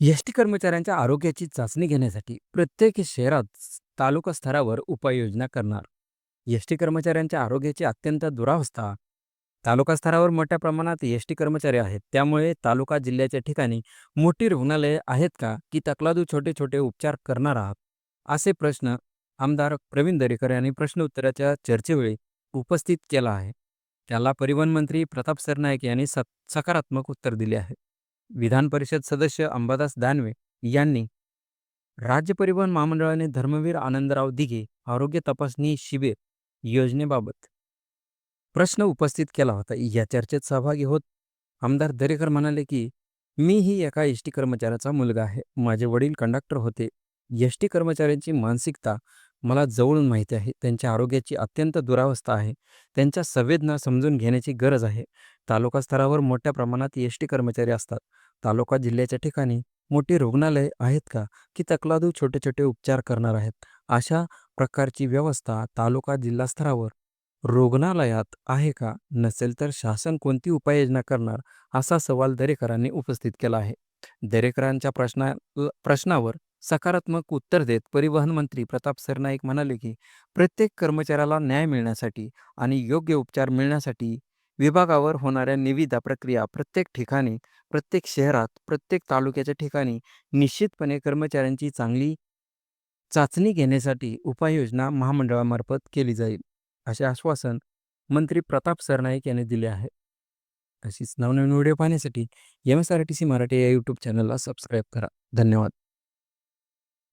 S T कर्मचाऱ्यांच्या आरोग्याची चाचणी घेण्यासाठी प्रत्येक शहरात तालुका स्तरावर उपाययोजना करणार. एस टी कर्मचाऱ्यांच्या आरोग्याची अत्यंत दुरावस्था. तालुका स्तरावर मोठ्या प्रमाणात एस टी कर्मचारी आहेत. त्यामुळे तालुका जिल्ह्याच्या ठिकाणी मोठी रुग्णालये आहेत का? की तकलादू छोटे छोटे उपचार करणार आहात? असे प्रश्न आमदार प्रवीण दरेकर यांनी प्रश्न उत्तराच्या चर्चेवेळी उपस्थित केला आहे. त्याला परिवहन मंत्री प्रताप सरनाईक यांनी स सकारात्मक उत्तर दिले आहे. विधान परिषद सदस्य अंबादास दानवे यांनी राज्य परिवहन महामंडळाने धर्मवीर आनंदराव दिघे आरोग्य तपासणी शिबिर योजनेबाबत प्रश्न उपस्थित केला होता. या चर्चेत सहभागी होत आमदार दरेकर म्हणाले की मीही एका एस टी कर्मचाऱ्याचा मुलगा आहे. माझे वडील कंडक्टर होते. एस टी कर्मचाऱ्यांची मानसिकता मला जवळून माहिती आहे. त्यांच्या आरोग्याची अत्यंत दुरावस्था आहे. त्यांच्या संवेदना समजून घेण्याची गरज आहे. तालुका स्तरावर मोठ्या प्रमाणात एस टी कर्मचारी असतात. तालुका जिल्ह्याच्या ठिकाणी मोठी रुग्णालय आहेत का? की तकलादू छोटे छोटे उपचार करणार आहेत? अशा प्रकारची व्यवस्था तालुका जिल्हा स्तरावर रुग्णालयात आहे का? नसेल तर शासन कोणती उपाययोजना करणार? असा सवाल दरेकरांनी उपस्थित केला आहे. दरेकरांच्या प्रश्ना प्रश्नावर सकारात्मक उत्तर देत परिवहन मंत्री प्रताप सरनाईक म्हणाले की प्रत्येक कर्मचाऱ्याला न्याय मिळण्यासाठी आणि योग्य उपचार मिळण्यासाठी विभागावर होणाऱ्या निविदा प्रक्रिया प्रत्येक ठिकाणी प्रत्येक शहरात प्रत्येक तालुक्याच्या ठिकाणी निश्चितपणे कर्मचाऱ्यांची चांगली चाचणी घेण्यासाठी उपाययोजना महामंडळामार्फत केली जाईल असे आश्वासन मंत्री प्रताप सरनाईक यांनी दिले आहे. अशीच नवनवीन व्हिडिओ पाहण्यासाठी M S R T C Marathi या यूट्यूब चॅनलला सबस्क्राईब करा. धन्यवाद.